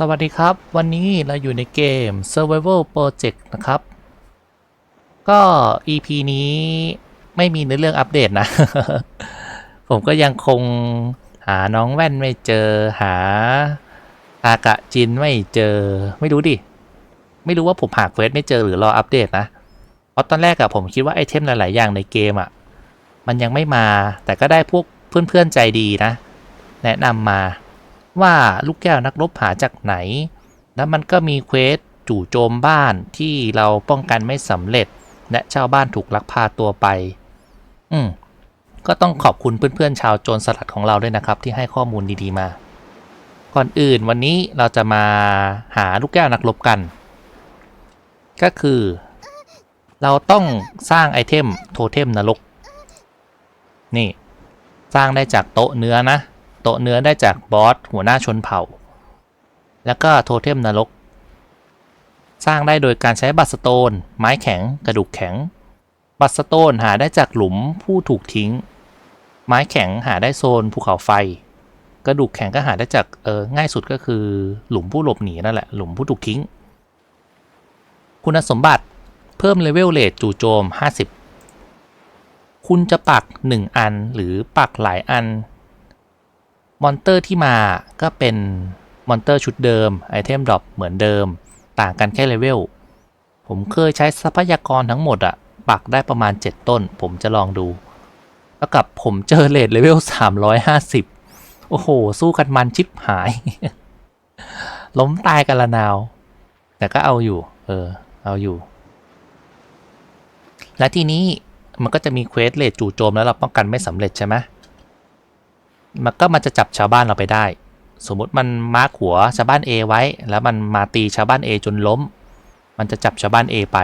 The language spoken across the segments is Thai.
สวัสดีครับ วันนี้เราอยู่ในเกม Survival Project นะครับ ก็ EP นี้ไม่มีเนื้อเรื่องอัปเดตนะ ผมก็ยังคงหาน้องแว่นไม่เจอหาอากะจินไม่เจอไม่รู้ดิ ไม่รู้ว่าผมหาเควสไม่เจอหรือรออัปเดตนะ เพราะตอนแรกอะผมคิดว่าไอเทมหลาย ๆ อย่างในเกมอะมันยังไม่มาแต่ก็ได้พวกเพื่อน ๆ ใจดีนะ แนะนำมา ว่าลูกแก้วนักรบหาจากไหน แล้วมันก็มีเควสจู่โจมบ้านที่เราป้องกันไม่สำเร็จ และชาวบ้านถูกลักพาตัวไป อืม ก็ต้องขอบคุณเพื่อนๆชาวโจรสลัดของเราด้วยนะครับ ที่ให้ข้อมูลดีๆมา ก่อนอื่นวันนี้เราจะมาหาลูกแก้วนักรบกัน ก็คือ เราต้องสร้างไอเทมโทเทมนรก นี่ สร้างได้จากโต๊ะเนื้อนะ โต๊ะเนื้อได้จากบอสหัวหน้าชนเผ่า แล้วก็โทเทมนรก สร้างได้โดยการใช้บัตรสโตน ไม้แข็ง กระดูกแข็ง บัตรสโตนหาได้จากหลุมผู้ถูกทิ้ง ไม้แข็งหาได้โซนภูเขาไฟ กระดูกแข็งก็หาได้จากเออง่ายสุดก็คือหลุมผู้หลบหนีนั่นแหละหลุมผู้ถูกทิ้ง คุณสมบัติเพิ่มเลเวลเลทจู่โจม 50 คุณจะปัก 1 อันหรือปักหลายอัน มอนเตอร์ที่มาก็เป็นมอนเตอร์ชุดเดิมไอเทมดรอปเหมือนเดิม ต่างกันแค่เลเวล ผมเคยใช้ทรัพยากรทั้งหมดอะปักได้ประมาณ 7 ต้น ผมจะลองดู แล้วกับผมเจอเลทเลเวล 350 โอ้โห สู้กันมันชิบหาย ล้มตายกันละนาว แต่ก็เอาอยู่ เออ เอาอยู่ และทีนี้มันก็จะมีเควสเลทจู่โจมแล้วเราป้องกันไม่สำเร็จใช่ไหม มันก็มันจะจับชาวบ้านเราไปได้ สมมุติมันมาร์กหัวชาวบ้าน A ไว้ แล้วมันมาตีชาวบ้าน A จนล้ม มันจะจับชาวบ้าน A ไป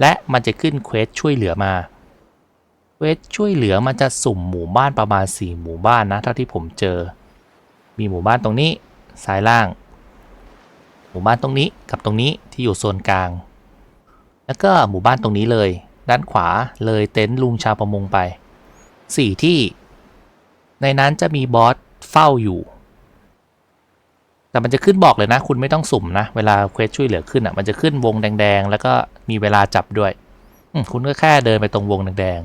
และมันจะขึ้นเควสช่วยเหลือมาเควสช่วยเหลือมันจะสุ่มหมู่บ้านประมาณ 4 หมู่บ้านนะเท่าที่ผมเจอ มีหมู่บ้านตรงนี้ซ้ายล่าง หมู่บ้านตรงนี้กับตรงนี้ที่อยู่โซนกลาง แล้วก็หมู่บ้านตรงนี้เลย ด้านขวาเลยเต็นท์ลุงชาวประมงไปสี่ที่ ในนั้นจะมีบอสเฝ้าอยู่ แต่มันจะขึ้นบอกเลยนะ คุณไม่ต้องสุ่มนะ เวลาเควสช่วยเหลือขึ้นอะ มันจะขึ้นวงแดง ๆ แล้วก็มีเวลาจับด้วย คุณก็แค่เดินไปตรงวงแดง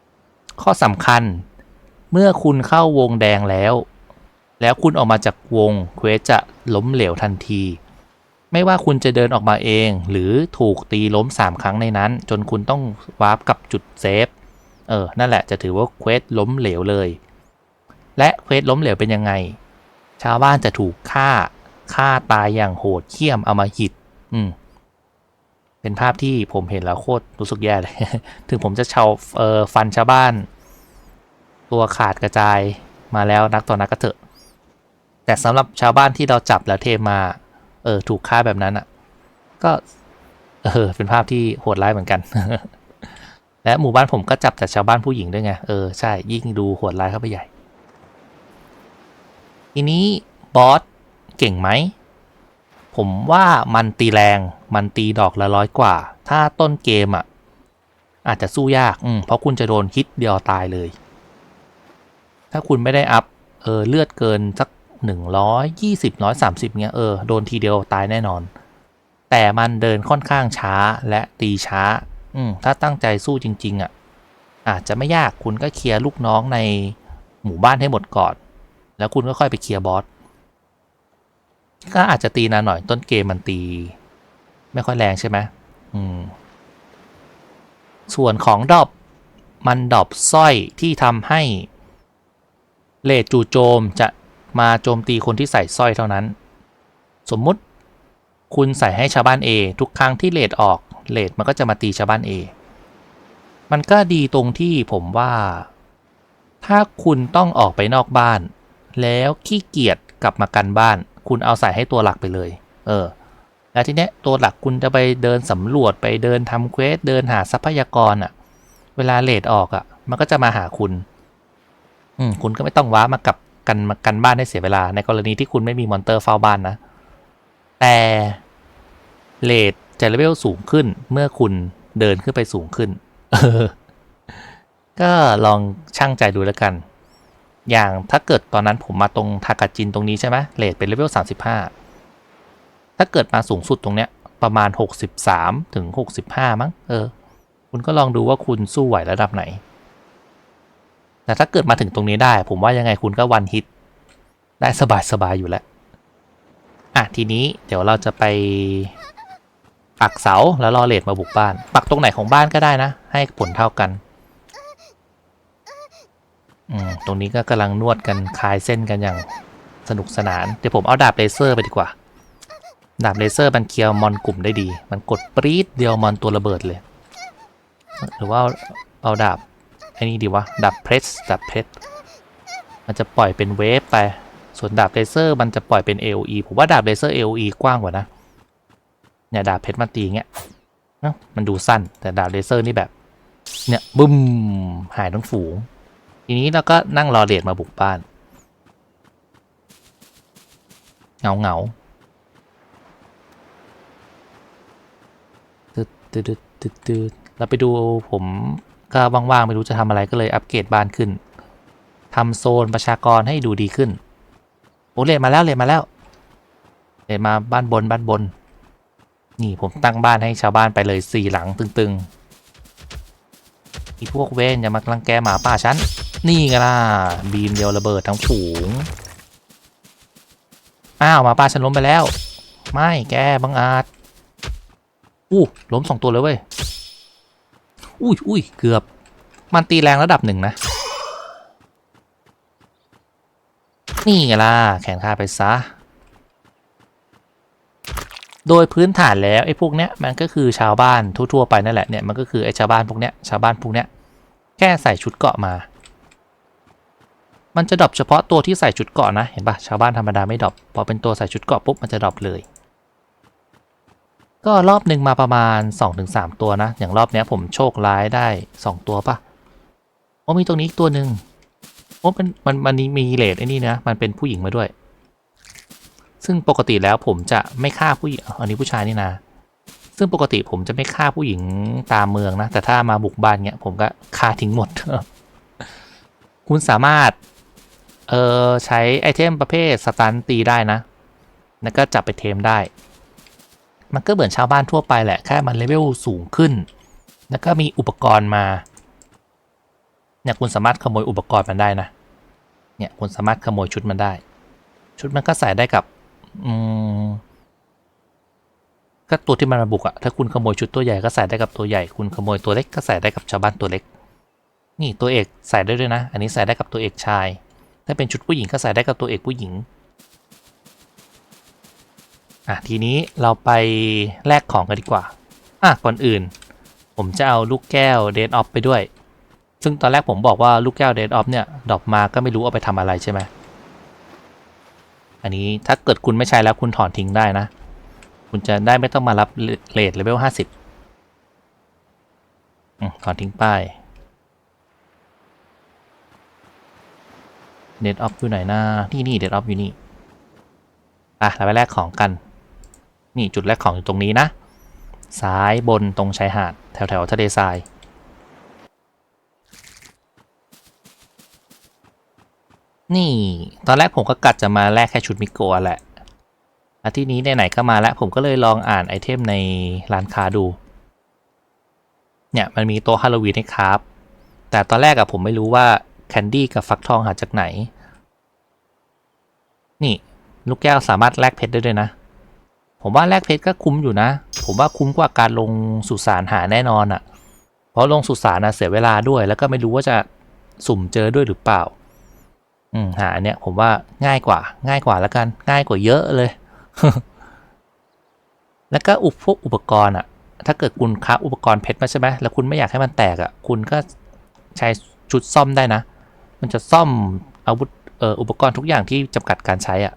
ๆ ข้อสำคัญ เมื่อคุณเข้าวงแดงแล้ว แล้วคุณออกมาจากวงเควสจะล้มเหลวทันที ไม่ว่าคุณจะเดินออกมาเอง หรือถูกตีล้ม 3 ครั้งในนั้น จนคุณต้องวาร์ปกับจุดเซฟ เออ นั่นแหละจะถือว่าเควสล้มเหลวเลย และเควสล้มเหลวเป็นยังไง ชาวบ้านจะถูกฆ่าฆ่าตายอย่างโหดเหี้ยมเอามาหิด อืม เป็นภาพที่ผมเห็นแล้วโคตรรู้สึกแย่เลย ถึงผมจะเชาเออฟันชาวบ้าน ตัวขาดกระจายมาแล้วนักต่อนักก็เถอะ แต่สำหรับชาวบ้านที่เราจับแล้วเทมา เออ ถูกฆ่าแบบนั้นอะ ก็เออเป็นภาพที่โหดร้ายเหมือนกัน และหมู่บ้านผมก็จับแต่ชาวบ้านผู้หญิงด้วยไง เออ ใช่ ยิ่งดูโหดร้ายเข้าไปใหญ่ ทีนี้บอสเก่งไหม ผมว่ามันตีแรงมันตีดอกละร้อยกว่า ถ้าต้นเกมอะ อาจจะสู้ยากอืมเพราะคุณจะโดนฮิตเดียวตายเลย ถ้าคุณไม่ได้อัพเออเลือดเกินสักหนึ่งร้อยยี่สิบร้อยสามสิบเงี้ยเออโดนทีเดียวตายแน่นอน แต่มันเดินค่อนข้างช้าและตีช้า อืมถ้าตั้งใจสู้จริง ๆอะอาจจะไม่ยากคุณก็เคลียร์ลูกน้องในหมู่บ้านให้หมดก่อน แล้วคุณก็ค่อยไปเคลียร์บอสก็อาจจะตีนานหน่อยต้นเกมมันตี ไม่ค่อยแรงใช่ไหมอืม ส่วนของดอปมันดอปสร้อยที่ทำให้เลดจู่โจมจะมาโจมตีคนที่ใส่สร้อยเท่านั้น สมมุติคุณใส่ให้ชาวบ้าน A ทุกครั้งที่เลดออกเลดมันก็จะมาตีชาวบ้าน A มันก็ดีตรงที่ผมว่า ถ้าคุณต้องออกไปนอกบ้าน แล้วขี้เกียจกลับมากันบ้าน คุณเอาใส่ให้ตัวหลักไปเลย เออ แล้วทีเนี้ยตัวหลักคุณจะไปเดินสำรวจไปเดินทำเควสเดินหาทรัพยากรอะ่ะ เวลาเลดออกอะ่ะ มันก็จะมาหาคุณ อืมคุณก็ไม่ต้องว้ามากับกันมากันบ้านให้เสียเวลา ในกรณีที่คุณไม่มีมอนเตอร์เฝ้าบ้านนะ แต่เลดจะเลเวลสูงขึ้นเมื่อคุณเดินขึ้นไปสูงขึ้น ก็ลองช่างใจดูแล้วกัน อย่างถ้าเกิดตอนนั้นผมมาตรงทากาจินตรงนี้ใช่ไหมเลทเป็นเลเวล35 ถ้าเกิดมาสูงสุดตรงเนี้ยประมาณ 63 ถึง 65 มั้ง เออ คุณก็ลองดูว่าคุณสู้ไหวระดับไหน แต่ถ้าเกิดมาถึงตรงนี้ได้ ผมว่ายังไงคุณก็วันฮิต ได้สบายๆอยู่แล้ว อะ ทีนี้เดี๋ยวเราจะไป ปักเสาแล้วรอเลดมาบุกบ้าน ปักตรงไหนของบ้านก็ได้นะ ให้ผลเท่ากัน ตรงนี้ก็กำลังนวดกันคลายเส้นกันอย่างสนุกสนาน เดี๋ยวผมเอาดาบเลเซอร์ไปดีกว่า ดาบเลเซอร์มันเคลียร์มอนกลุ่มได้ดี มันกดปรี๊ดเดียวมอนตัวระเบิดเลย หรือว่าเอาดาบไอ้นี่ดีวะ ดาบเพรส ดาบเพรส มันจะปล่อยเป็นเวฟไป ส่วนดาบเลเซอร์มันจะปล่อยเป็น AOE ผมว่าดาบเลเซอร์ AOE กว้างกว่านะ เนี่ยดาบเพชรมาตีเงี้ยมันดูสั้น แต่ดาบเลเซอร์นี่แบบ เนี่ยบึ้ม หายทั้งฝูง ทีนี้เราก็นั่งรอเดทมาบุกบ้าน เงาเงาตึดตึดตึดตึดตึดเราไปดูผมก็ว่างๆไม่รู้จะทำอะไรก็เลยอัปเกรดบ้านขึ้นทำโซนประชากรให้ดูดีขึ้น โอ้เลทมาแล้วเลทมาแล้วเลทมาบ้านบนบ้านบน นี่ผมตั้งบ้านให้ชาวบ้านไปเลยสี่หลังตึงๆอีพวกเวนอย่ามาลังแกหมาป่าฉัน นี่ไงล่ะ บีมเดียวระเบิดทั้งฝูง อ้าวมาป่าฉันล้มไปแล้ว ไม่แกบังอาจ อู้ล้มสองตัวเลยเว้ย อุ้ยอุ้ยเกือบ มันตีแรงระดับหนึ่งนะ นี่ไงล่ะ แขนขาไปซะ โดยพื้นฐานแล้วไอ้พวกเนี้ยมันก็คือชาวบ้านทั่วๆไปนั่นแหละเนี่ยมันก็คือไอ้ชาวบ้านพวกเนี้ยชาวบ้านพวกเนี้ยแค่ใส่ชุดเกาะมา มันจะดรอปเฉพาะตัวที่ใส่ชุดเกาะนะ เห็นปะชาวบ้านธรรมดาไม่ดรอปพอเป็นตัวใส่ชุดเกาะปุ๊บมันจะดรอปเลย ก็รอบหนึ่งมาประมาณ 2-3 ตัวนะ อย่างรอบเนี้ยผมโชคร้ายได้ 2 ตัวปะโอ้มีตรงนี้อีกตัวหนึ่งโอ้มันมันมันมีเลดไอ้นี่นะ มันเป็นผู้หญิงมาด้วย ซึ่งปกติแล้วผมจะไม่ฆ่าผู้หญิงอันนี้ผู้ชายนี่นะซึ่งปกติผมจะไม่ฆ่าผู้หญิงตามเมืองนะ แต่ถ้ามาบุกบ้านเนี้ยผมก็ฆ่าทิ้งหมด คุณสามารถ เออใช้ไอเทมประเภทสตันตีได้นะ แล้วก็จับไปเทมได้ มันก็เหมือนชาวบ้านทั่วไปแหละ แค่มันเลเวลสูงขึ้น แล้วก็มีอุปกรณ์มา เนี่ยคุณสามารถขโมยอุปกรณ์มันได้นะ เนี่ยคุณสามารถขโมยชุดมันได้ ชุดมันก็ใส่ได้กับ อืมก็ตัวที่มันมาบุกอะถ้าคุณขโมยชุดตัวใหญ่ก็ใส่ได้กับตัวใหญ่ คุณขโมยตัวเล็กก็ใส่ได้กับชาวบ้านตัวเล็ก นี่ตัวเอกใส่ได้ด้วยนะ อันนี้ใส่ได้กับตัวเอกชาย ถ้าเป็นชุดผู้หญิงก็ใส่ได้กับตัวเอกผู้หญิงอะทีนี้เราไปแลกของกันดีกว่าอะก่อนอื่น ผมจะเอาลูกแก้วเดนออฟไปด้วย ซึ่งตอนแรกผมบอกว่าลูกแก้วเดนออฟเนี่ยดอปมาก็ไม่รู้เอาไปทำอะไรใช่ไหมอันนี้ถ้าเกิดคุณไม่ใช้แล้วคุณถอนทิ้งได้นะ คุณจะได้ไม่ต้องมารับเลทเลเวลห้าสิบถอนทิ้งป้าย เดดออฟอยู่ไหนนะนี่นี่เดดออฟอยู่นี่อะเราไปแลกของกัน นี่จุดแลกของอยู่ตรงนี้นะ ซ้ายบนตรงชายหาด แถวแถวทะเลทรายนี่ ตอนแรกผมก็กัดจะมาแลกแค่ชุดมิโกะแหละอาที่นี้ไหนๆก็มาแล้ว ผมก็เลยลองอ่านไอเทมในร้านค้าดู เนี่ยมันมีโต๊ะฮาโลวีนให้ครับ แต่ตอนแรกอะผมไม่รู้ว่า แคนดี้กับฟักทองหาจากไหน นี่ ลูกแก้วสามารถแลกเพชรได้ด้วยนะ ผมว่าแลกเพชรก็คุ้มอยู่นะ ผมว่าคุ้มกว่าการลงสุสานหาแน่นอนอะเพราะลงสุสานนะเสียเวลาด้วย แล้วก็ไม่รู้ว่าจะสุ่มเจอด้วยหรือเปล่า อืมหาเนี่ยผมว่าง่ายกว่า ง่ายกว่าแล้วกัน ง่ายกว่าเยอะเลย แล้วก็อุปพวกอุปกรณ์อะถ้าเกิดคุณค้าอุปกรณ์เพชรมาใช่ไหมแล้วคุณไม่อยากให้มันแตกอะคุณก็ใช้ชุดซ่อมได้นะ มันจะซ่อมอาวุธเอ่ออุปกรณ์ทุกอย่างที่จำกัดการใช้อะ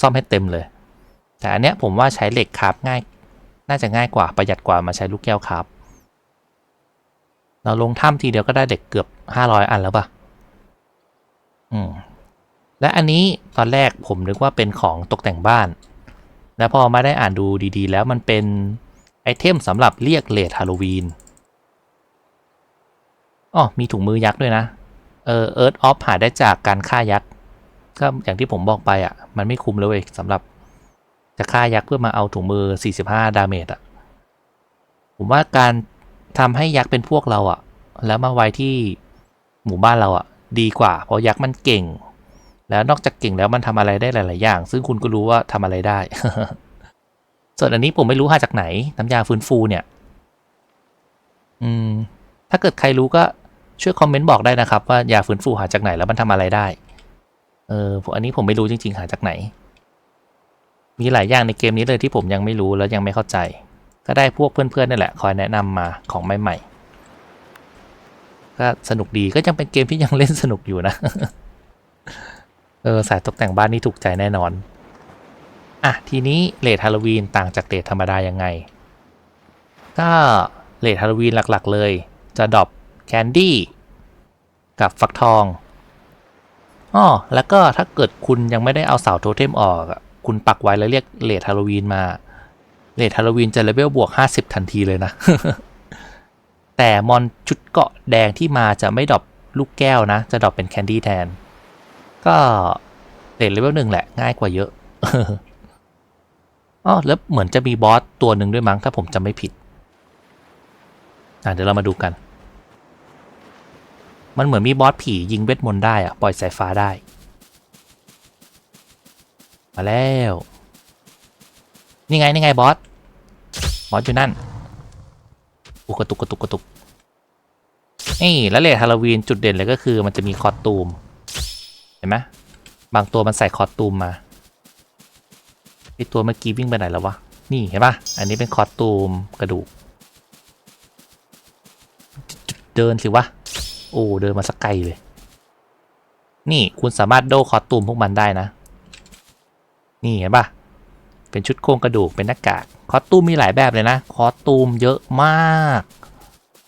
ซ่อมให้เต็มเลย แต่อันเนี้ยผมว่าใช้เหล็กคราบง่าย น่าจะง่ายกว่าประหยัดกว่ามาใช้ลูกแก้วคราบเราลงถ้ำทีเดียวก็ได้เหล็กเกือบห้าร้อยอันแล้วปะอืมและอันนี้ตอนแรกผมนึกว่าเป็นของตกแต่งบ้าน แล้วพอมาได้อ่านดูดีๆ แล้วมันเป็นไอเทมสำหรับเรียกเลทฮาโลวีนอ๋อมีถุงมือยักษ์ด้วยนะ เออเอิร์ธออฟหาได้จากการฆ่ายักษ์ก็อย่างที่ผมบอกไปอะ มันไม่คุ้มเลยสำหรับ จะฆ่ายักษ์เพื่อมาเอาถุงมือ 45 ดาเมจอะ ผมว่าการทำให้ยักษ์เป็นพวกเราอะ แล้วมาไว้ที่หมู่บ้านเราอะ ดีกว่า เพราะยักษ์มันเก่ง แล้วนอกจากเก่งแล้วมันทำอะไรได้หลาย ๆ อย่าง ซึ่งคุณก็รู้ว่าทำอะไรได้ ส่วนอันนี้ผมไม่รู้หาจากไหนน้ำยาฟื้นฟูเนี่ย อืม ถ้าเกิดใครรู้ก็ ช่วยคอมเมนต์บอกได้นะครับ ว่ายาฟื้นฟูหาจากไหนแล้วมันทำอะไรได้ เอออันนี้ผมไม่รู้จริง ๆ หาจากไหน มีหลายอย่างในเกมนี้เลยที่ผมยังไม่รู้แล้วยังไม่เข้าใจ ก็ได้พวกเพื่อนๆนี่แหละ คอยแนะนำมาของใหม่ๆก็สนุกดีก็ยังเป็นเกมที่ยังเล่นสนุกอยู่นะ เออสายตกแต่งบ้านนี่ถูกใจแน่นอนอะทีนี้เลทฮาโลวีนต่างจากเลทธรรมดายังไง ก็เลทฮาโลวีนหลักๆเลย จะดรอป แคนดี้กับฟักทองอ้อแล้วก็ถ้าเกิดคุณยังไม่ได้เอาเสาโทเทมออก คุณปักไว้แล้วเรียกเลทฮาโลวีนมาเลทฮาโลวีนจะเลเวลบวก 50 ทันทีเลยนะ แต่มอนชุดเกาะแดงที่มาจะไม่ดรอปลูกแก้วนะ จะดรอปเป็นแคนดี้แทน ก็เลทเลเวลหนึ่งแหละ ง่ายกว่าเยอะอ๋อแล้วเหมือนจะมีบอสตัวหนึ่งด้วยมั้ง ถ้าผมจำไม่ผิดอะเดี๋ยวเรามาดูกัน มันเหมือนมีบอสผียิงเวทมนต์ได้อะปล่อยสายฟ้าได้ มาแล้ว นี่ไง นี่ไงบอส บอสอยู่นั่น อุกระตุกกระตุกกระตุก นี่แล้วเลทฮาโลวีนจุดเด่นเลยก็คือมันจะมีคอสตูม เห็นไหมบางตัวมันใส่คอสตูมมาไอตัวเมื่อกี้วิ่งไปไหนแล้ววะ นี่เห็นปะอันนี้เป็นคอสตูมกระดูก เดินสิวะ โอ้เดินมาสักไกลเลย นี่คุณสามารถโดคอตูมพวกมันได้นะ นี่เห็นปะเป็นชุดโครงกระดูกเป็นหน้ากากคอตูมมีหลายแบบเลยนะ คอตูมเยอะมาก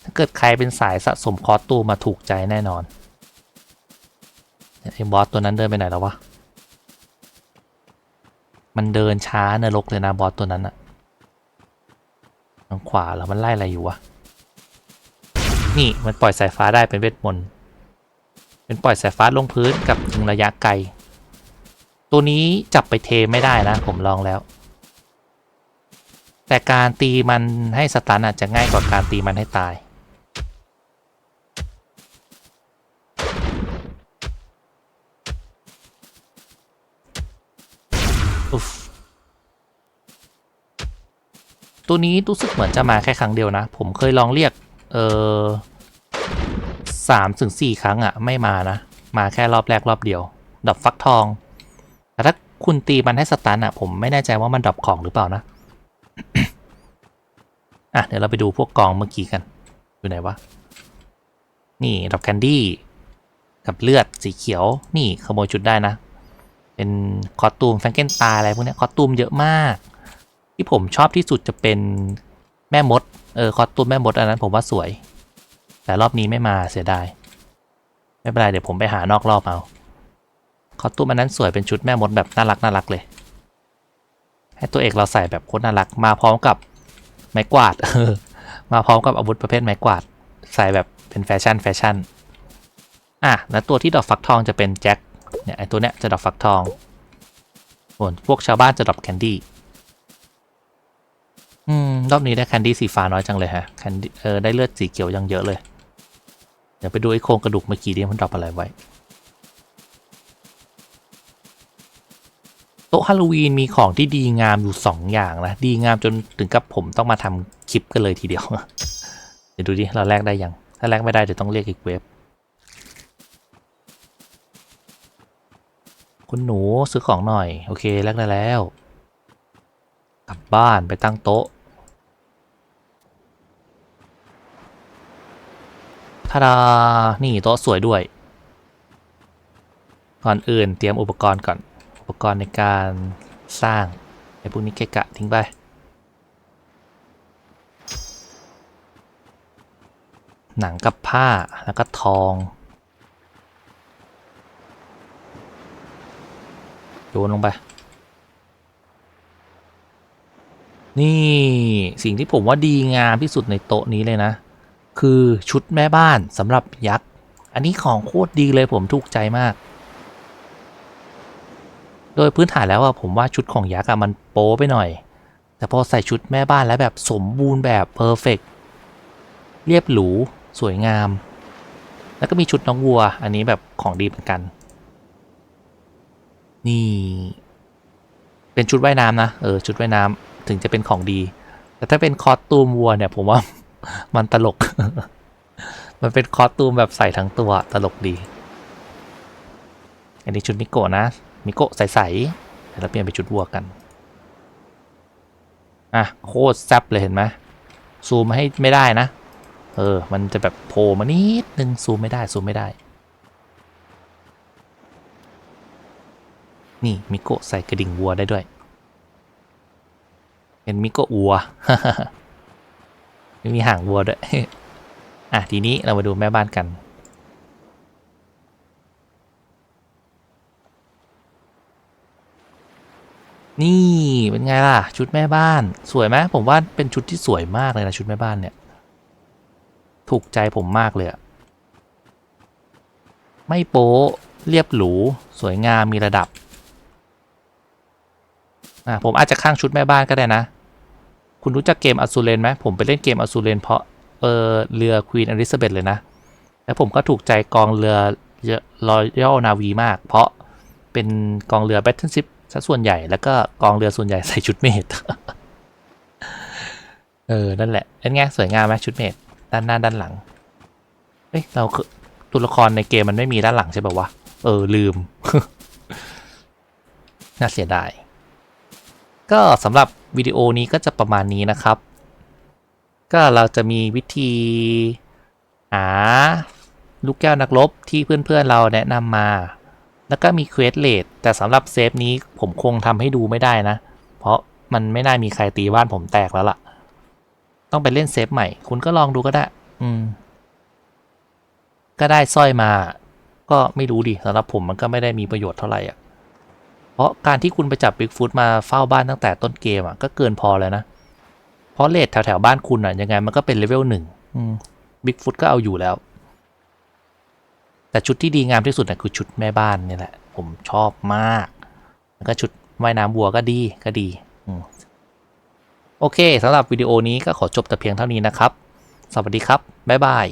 ถ้าเกิดใครเป็นสายสะสมคอตูมมาถูกใจแน่นอนไอ้บอสตัวนั้นเดินไปไหนแล้ววะ มันเดินช้านรกเลยนะบอสตัวนั้นอะทางขวาแล้วมันไล่อะไรอยู่วะ นี่มันปล่อยสายฟ้าได้เป็นเวทมนต์เป็นปล่อยสายฟ้าลงพื้นกับยิงระยะไกล ตัวนี้จับไปเทไม่ได้นะ ผมลองแล้ว แต่การตีมันให้สตันอาจจะง่ายกว่าการตีมันให้ตายอุ๊ฟตัวนี้รู้สึกเหมือนจะมาแค่ครั้งเดียวนะ ผมเคยลองเรียก เออสามถึงสี่ครั้งอะไม่มานะ มาแค่รอบแรกรอบเดียวดับฟักทอง แต่ถ้าคุณตีมันให้สตันอะผมไม่แน่ใจว่ามันดับของหรือเปล่านะ อะ เดี๋ยวเราไปดูพวกกองเมื่อกี้กัน อยู่ไหนวะ นี่ดับแคนดี้กับเลือดสีเขียว นี่ขโมยชุดได้นะ เป็นคอตูมแฟงเกนตายอะไรพวกนี้คอตูมเยอะมาก ที่ผมชอบที่สุดจะเป็น แม่มด เออ คอสตูมแม่มดอันนั้นผมว่าสวย แต่รอบนี้ไม่มาเสียดาย ไม่เป็นไร เดี๋ยวผมไปหานอกรอบเอา คอสตูมอันนั้นสวยเป็นชุดแม่มดแบบน่ารักน่ารักเลย ให้ตัวเอกเราใส่แบบโคตรน่ารัก มาพร้อมกับไม้กวาดเออมาพร้อมกับอาวุธประเภทไม้กวาด ใส่แบบเป็นแฟชั่นแฟชั่น อะ แล้วตัวที่ดอกฟักทองจะเป็นแจ็ค เนี่ยไอตัวเนี้ยจะดอกฟักทองส่วนพวกชาวบ้านจะดอกแคนดี้ รอบนี้ได้แคนดี้สีฟ้าน้อยจังเลยฮะแคนดี้เออได้เลือดสีเขียวยังเยอะเลย เดี๋ยวไปดูไอ้โครงกระดูกเมื่อกี้ดิมันดรอปอะไรไว้ โต๊ะฮาโลวีนมีของที่ดีงามอยู่สองอย่างนะ ดีงามจนถึงกับผมต้องมาทำคลิปกันเลยทีเดียว เดี๋ยวดูดิ เราแลกได้ยัง ถ้าแลกไม่ได้เดี๋ยวต้องเรียกอีกเว็บคุณหนูซื้อของหน่อย โอเคแลกได้แล้ว กลับบ้านไปตั้งโต๊ะ ทาดา นี่โต๊ะสวยด้วย ก่อนอื่นเตรียมอุปกรณ์ก่อน อุปกรณ์ในการสร้างไอ้พวกนี้เกะกะทิ้งไป หนังกับผ้าแล้วก็ทองโยนลงไป นี่สิ่งที่ผมว่าดีงามที่สุดในโต๊ะนี้เลยนะ คือชุดแม่บ้านสำหรับยักษ์ อันนี้ของโคตรดีเลยผมถูกใจมาก โดยพื้นฐานแล้วอะผมว่าชุดของยักษ์อะมันโป๊ไปหน่อย แต่พอใส่ชุดแม่บ้านแล้วแบบสมบูรณ์แบบเพอร์เฟกเรียบหรู สวยงาม แล้วก็มีชุดน้องวัว อันนี้แบบของดีเหมือนกัน นี่ เป็นชุดว่ายน้ำนะ เออ ชุดว่ายน้ำถึงจะเป็นของดี แต่ถ้าเป็นคอสตูมวัวเนี่ยผมว่า มันตลก มันเป็นคอสตูมแบบใส่ทั้งตัวตลกดี อันนี้ชุดมิโกะนะ มิโกะใสๆเดี๋ยวเราเปลี่ยนไปชุดวัวกัน อะ โคตรแซ่บเลยเห็นไหมซูมให้ไม่ได้นะ เออ มันจะแบบโผล่มานิดนึงซูมไม่ได้ซูมไม่ได้ นี่มิโกะใส่กระดิ่งวัวได้ด้วย เป็นมิโกะวัว ไม่มีหางวัวด้วย อะทีนี้เรามาดูแม่บ้านกัน นี่เป็นไงล่ะ ชุดแม่บ้าน สวยไหมผมว่าเป็นชุดที่สวยมากเลยนะชุดแม่บ้านเนี่ย ถูกใจผมมากเลยอะไม่โป๊เรียบหรู สวยงามมีระดับอะผมอาจจะข้างชุดแม่บ้านก็ได้นะ คุณรู้จักเกมอ s ูเรนไหมผมไปเล่นเกมอ s ูเรนเพราะเออเรือควีนอลิซาเบธเลยนะ แล้วผมก็ถูกใจกองเรือรอยัลนาวีมาก เพราะเป็นกองเรือแบทเทิลซิปซะส่วนใหญ่แล้วก็กองเรือส่วนใหญ่ใส่ชุดเมดเออ นั่นแหละเป็นไงสวยงามไหมชุดเมดด้านหน้าด้านหลังเฮ้ยเราตัวละครในเกมมันไม่มีด้านหลังใช่ป่าวะ เออลืม น่าเสียดาย ก็สำหรับวิดีโอนี้ก็จะประมาณนี้นะครับ ก็เราจะมีวิธีหาลูกแก้วนักรบที่เพื่อนๆเราแนะนำมา แล้วก็มีเควสเลดแต่สำหรับเซฟนี้ผมคงทำให้ดูไม่ได้นะ เพราะมันไม่น่ามีใครตีบ้านผมแตกแล้วล่ะ ต้องไปเล่นเซฟใหม่ คุณก็ลองดูก็ได้ อืม ก็ได้สร้อยมา ก็ไม่รู้ดิสำหรับผมมันก็ไม่ได้มีประโยชน์เท่าไหร่อะ เพราะการที่คุณไปจับบิ๊กฟุตมาเฝ้าบ้านตั้งแต่ต้นเกมอะก็เกินพอแล้วนะ เพราะเลทแถวๆบ้านคุณอะยังไงมันก็เป็นเลเวลหนึ่งบิ๊กฟุตก็เอาอยู่แล้ว แต่ชุดที่ดีงามที่สุดนะคือชุดแม่บ้านนี่แหละ ผมชอบมาก แล้วก็ชุดว่ายน้ำวัวก็ดีก็ดีอืมโอเคสำหรับวิดีโอนี้ก็ขอจบแต่เพียงเท่านี้นะครับ สวัสดีครับ บ๊ายบาย